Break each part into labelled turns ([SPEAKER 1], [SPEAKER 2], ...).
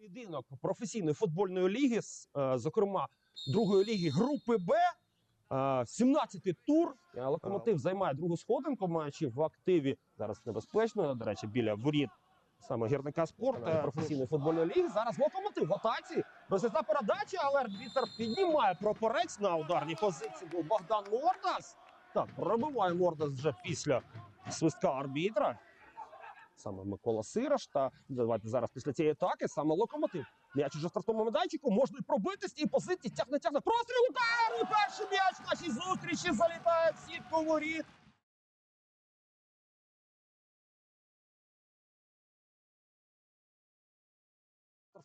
[SPEAKER 1] Поєдинок професійної футбольної ліги, е, зокрема другої ліги групи Б. е, 17-й тур. Е, Локомотив займає другу сходинку, маючи в активі зараз небезпечно. До речі, біля воріт саме гірника спорту е, професійної футбольної ліги. Зараз локомотив в атаці. Розв'язна передача, але арбітер піднімає прапорець на ударній позиції. Був Богдан Мордас. Так, пробиває Мордас вже після свистка арбітра. Саме Микола Сираш. Та давайте зараз після цієї атаки саме локомотив. М'яч уже в стартовому майданчику, можна і пробити з позиції, тягне, тягне. Простріл удар! І перший м'яч в нашій зустрічі залітає в сітку воріт.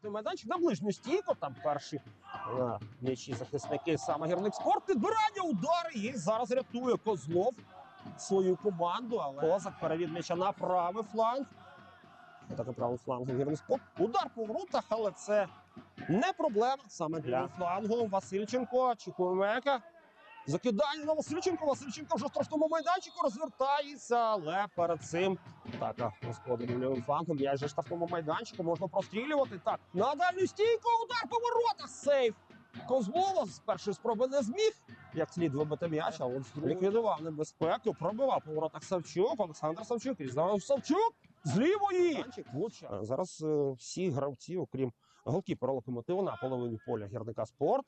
[SPEAKER 1] Майданчик на ближню стійку. Там перші е, м'ячі захисники саме гірник спорт. Підбирання удари. І зараз рятує Козлов свою команду. Але Козак перевід м'яча на правий фланг. Атака правий флангу гірник спорт. Удар по воротах, але це не проблема саме для флангу. Васильченко очікує Мека. Закидання на Васильченко. Васильченко вже в штрафному майданчику розвертається, але перед цим атака господарів лівим флангом. Я вже в штрафному майданчику можна прострілювати. Так, на дальню стійку, удар по воротах. Сейф. Козлова з першої спроби не зміг. Як слід вибити м'яч, а от ліквідував небезпеку, пробивав по воротах Савчук, Олександр Савчук. І знову Савчук з лівої. Е, Зараз е, всі гравці, окрім голкіпера локомотиву, на половині поля гірника спорт.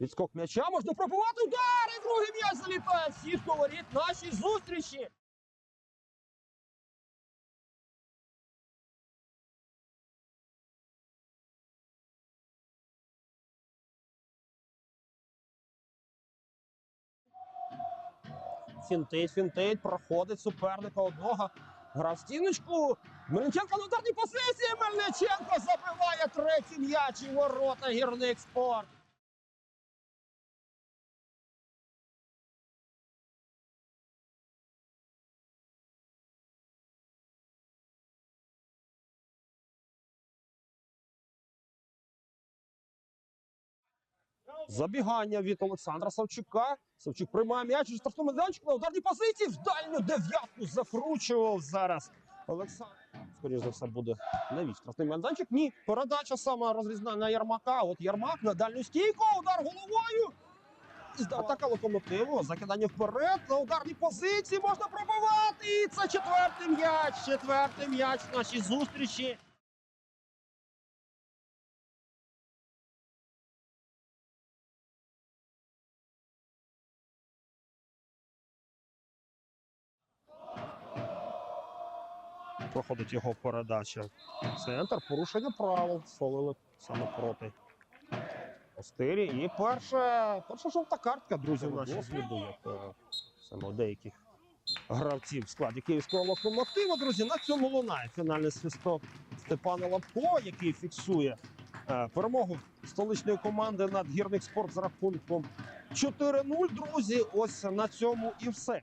[SPEAKER 1] Відскок м'яча можна пробувати удар! І другий м'яч залітає всіх говорить наші зустрічі. Фінтить, фінтить, проходить суперника одного. Грав стіночку. Мельниченко на ударній позиції. Мельниченко забиває третій м'яч і ворота гірник спорт. Забігання від Олександра Савчука. Савчук приймає м'яч у штрафному майданчику на ударній позиції. В дальню дев'ятку закручував зараз. Олександр. Скоріше за все буде навіть штрафний майданчик. Ні, передача саме розрізна на Ярмака. От Ярмак на дальню стійку, удар головою. Атака локомотиву. Закидання вперед. На ударній позиції можна пробивати. І це четвертий м'яч. Четвертий м'яч в нашій зустрічі. Проходить його передача. Центр, порушення правил. Солили саме проти Остирі. І перша, перша жовта картка, друзі, в нашій досвіду, як е, саме деяких гравців в складі київського локомотиву. Друзі, на цьому лунає фінальний свисток Степана Лапко, який фіксує е, перемогу столичної команди над гірник спорт з рахунком 4-0. Друзі, ось на цьому і все.